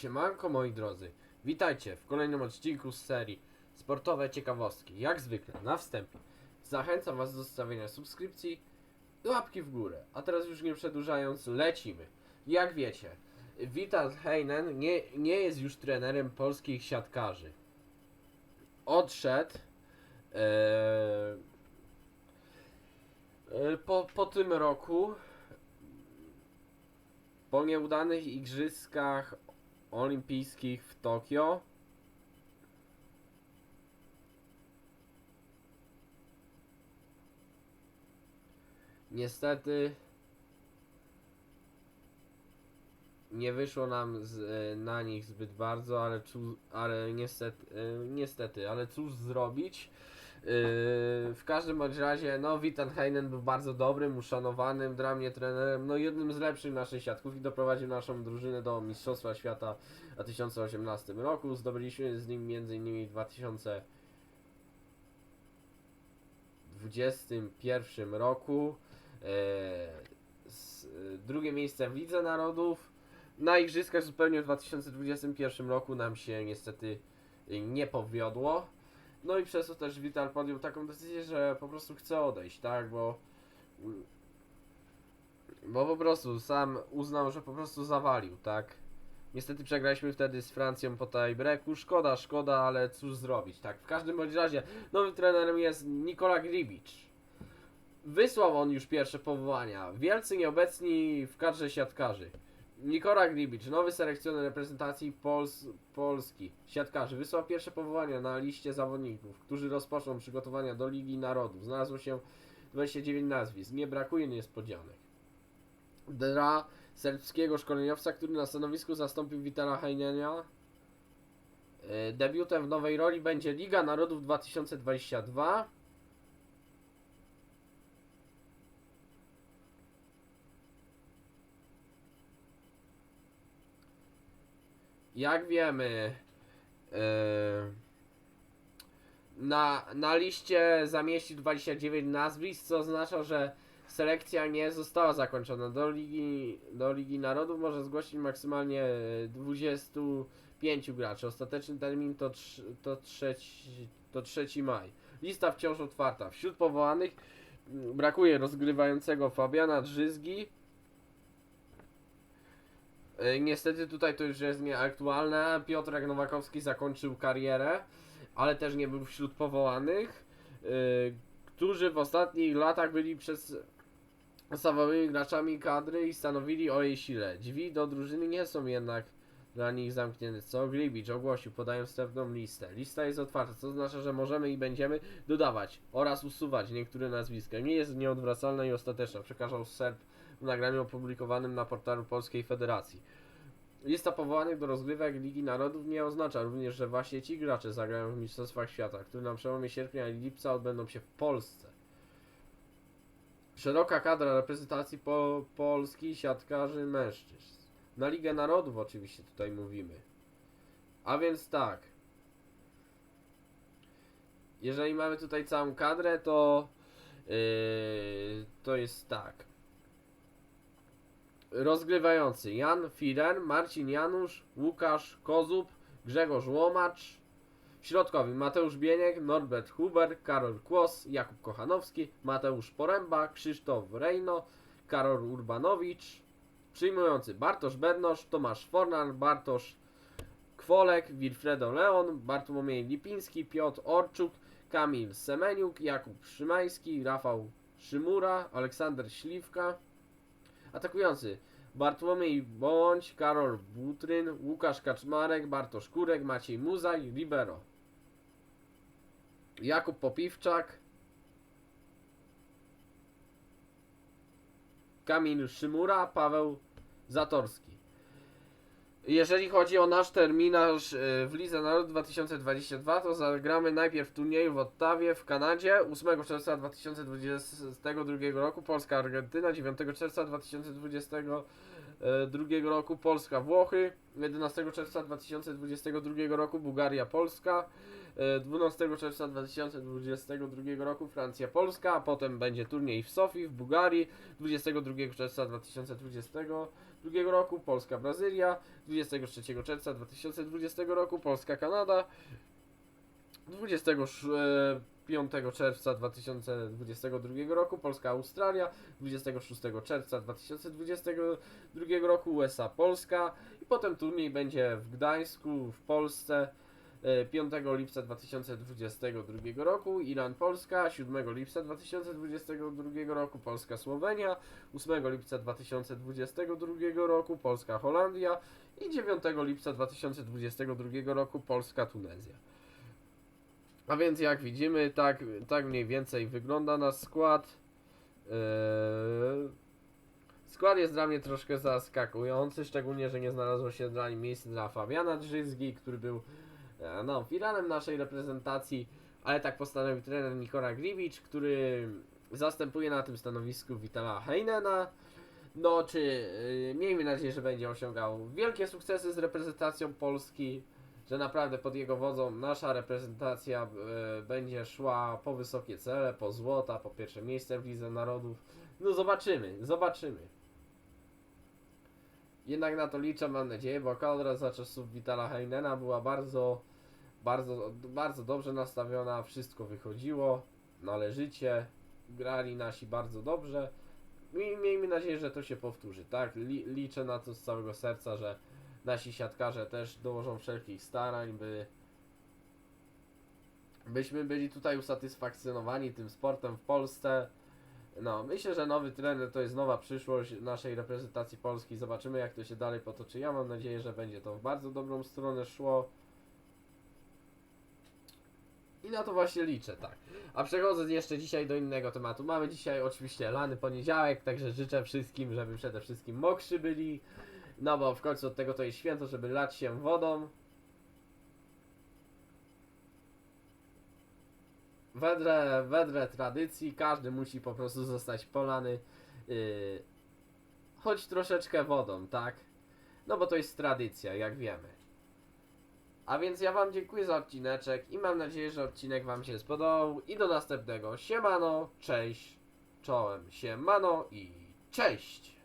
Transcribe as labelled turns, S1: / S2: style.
S1: Siemanko moi drodzy, witajcie w kolejnym odcinku z serii Sportowe Ciekawostki. Jak zwykle, na wstępie zachęcam was do zostawienia subskrypcji i łapki w górę. A teraz już nie przedłużając, lecimy. Jak wiecie, Vital Heinen nie, nie jest już trenerem polskich siatkarzy. Odszedł e, po, po tym roku po nieudanych igrzyskach olimpijskich w Tokio niestety nie wyszło nam z, e, na nich zbyt bardzo, ale, czu, ale niestety, e, niestety, ale cóż zrobić. Yy, w każdym bądź razie, no Witan Heinen był bardzo dobrym, uszanowanym dla mnie trenerem, no jednym z lepszych naszej siatków i doprowadził naszą drużynę do Mistrzostwa Świata w 2018 roku. Zdobyliśmy z nim m.in. w 2021 roku yy, z, drugie miejsce w Lidze Narodów. Na Igrzyskach zupełnie w 2021 roku nam się niestety nie powiodło. No i przez to też Vital podjął taką decyzję, że po prostu chce odejść, tak, bo bo po prostu sam uznał, że po prostu zawalił, tak. Niestety przegraliśmy wtedy z Francją po tiebreaku, szkoda, szkoda, ale cóż zrobić, tak. W każdym bądź razie nowym trenerem jest Nikola Gribicz. Wysłał on już pierwsze powołania, wielcy nieobecni w kadrze siatkarzy. Nikola Gribicz, nowy selekcjoner reprezentacji Pols Polski, siatkarzy, wysłał pierwsze powołania na liście zawodników, którzy rozpoczną przygotowania do Ligi Narodów. Znalazło się 29 nazwisk, nie brakuje niespodzianek. Dla serbskiego szkoleniowca, który na stanowisku zastąpił Witala Heinenia, e, debiutem w nowej roli będzie Liga Narodów 2022. Jak wiemy, yy, na, na liście zamieścił 29 nazwisk, co oznacza, że selekcja nie została zakończona. Do Ligi, do Ligi Narodów może zgłosić maksymalnie 25 graczy. Ostateczny termin to, to, trzeci, to 3 maj. Lista wciąż otwarta. Wśród powołanych brakuje rozgrywającego Fabiana Drzyzgi, E, Niestety tutaj to już jest nieaktualne. Piotrek Nowakowski zakończył karierę, ale też nie był wśród powołanych, e, którzy w ostatnich latach byli przez podstawowymi graczami kadry i stanowili o jej sile. Drzwi do drużyny nie są jednak dla nich zamknięte, co Gribicz ogłosił, podając wstępną listę. Lista jest otwarta, co oznacza, że możemy i będziemy dodawać oraz usuwać niektóre nazwiska. Nie jest nieodwracalna i ostateczna, przekazał Serb w nagraniu opublikowanym na portalu Polskiej Federacji. Lista powołanych do rozgrywek Ligi Narodów nie oznacza również, że właśnie ci gracze zagrają w Mistrzostwach Świata, które na przełomie sierpnia i lipca odbędą się w Polsce. Szeroka kadra reprezentacji po Polski, siatkarzy, mężczyzn. Na Ligę Narodów oczywiście tutaj mówimy. A więc tak. Jeżeli mamy tutaj całą kadrę, to yy, to jest tak. Rozgrywający Jan Firen, Marcin Janusz, Łukasz Kozub, Grzegorz Łomacz. Środkowi Mateusz Bieniek, Norbert Huber, Karol Kłos, Jakub Kochanowski, Mateusz Poręba, Krzysztof Rejno, Karol Urbanowicz. Przyjmujący Bartosz Bednosz, Tomasz Fornar, Bartosz Kwolek, Wilfredo Leon, Bartłomiej Lipiński, Piotr Orczuk, Kamil Semeniuk, Jakub Szymański, Rafał Szymura, Aleksander Śliwka. Atakujący Bartłomiej Bądź, Karol Butryn, Łukasz Kaczmarek, Bartosz Kurek, Maciej Muzaj, Libero. Jakub Popiwczak, Kamil Szymura, Paweł Zatorski. Jeżeli chodzi o nasz terminarz y, w Lidze Narodów 2022, to zagramy najpierw w turnieju w Ottawie w Kanadzie 8 czerwca 2022 roku, Polska-Argentyna 9 czerwca 2022 roku, Polska-Włochy 11 czerwca 2022 roku, Bułgaria-Polska 12 czerwca 2022 roku Francja, Polska, a potem będzie turniej w Sofii w Bułgarii 22 czerwca 2022 roku Polska, Brazylia 23 czerwca 2020 roku Polska, Kanada 25 czerwca 2022 roku Polska, Australia 26 czerwca 2022 roku USA, Polska i potem turniej będzie w Gdańsku, w Polsce e, 5 lipca 2022 roku Iran, Polska 7 lipca 2022 roku Polska, Słowenia 8 lipca 2022 roku Polska, Holandia i 9 lipca 2022 roku Polska, Tunezja. A więc jak widzimy, tak, tak mniej więcej wygląda nasz skład. Eee, Skład jest dla mnie troszkę zaskakujący, szczególnie, że nie znalazło się dla nim miejsce dla Fabiana Drzyzgi, który był e, no, filarem naszej reprezentacji, ale tak postanowił trener Nikola Gliwicz, który zastępuje na tym stanowisku Witala Heinena. No, czy y, miejmy nadzieję, że będzie osiągał wielkie sukcesy z reprezentacją Polski, że naprawdę pod jego wodzą nasza reprezentacja y, będzie szła po wysokie cele, po złota, po pierwsze miejsce w Lidze Narodów. No zobaczymy, zobaczymy. Jednak na to liczę, mam nadzieję, bo kadra za czasów Witala Heinena była bardzo, bardzo, bardzo dobrze nastawiona, wszystko wychodziło należycie, grali nasi bardzo dobrze. I miejmy nadzieję, że to się powtórzy, tak? Li, liczę na to z całego serca, że nasi siatkarze też dołożą wszelkich starań, by byśmy byli tutaj usatysfakcjonowani tym sportem w Polsce. No, myślę, że nowy trener to jest nowa przyszłość naszej reprezentacji Polski. Zobaczymy, jak to się dalej potoczy. Ja mam nadzieję, że będzie to w bardzo dobrą stronę szło. I na to właśnie liczę, tak. A przechodząc jeszcze dzisiaj do innego tematu. Mamy dzisiaj oczywiście lany poniedziałek, także życzę wszystkim, żeby przede wszystkim mokrzy byli. No bo w końcu od tego to jest święto, żeby lać się wodą. Wedle, wedle tradycji każdy musi po prostu zostać polany yy, choć troszeczkę wodą, tak? No bo to jest tradycja, jak wiemy. A więc ja wam dziękuję za odcineczek i mam nadzieję, że odcinek wam się spodobał i do następnego. Siemano, cześć, czołem, siemano i cześć!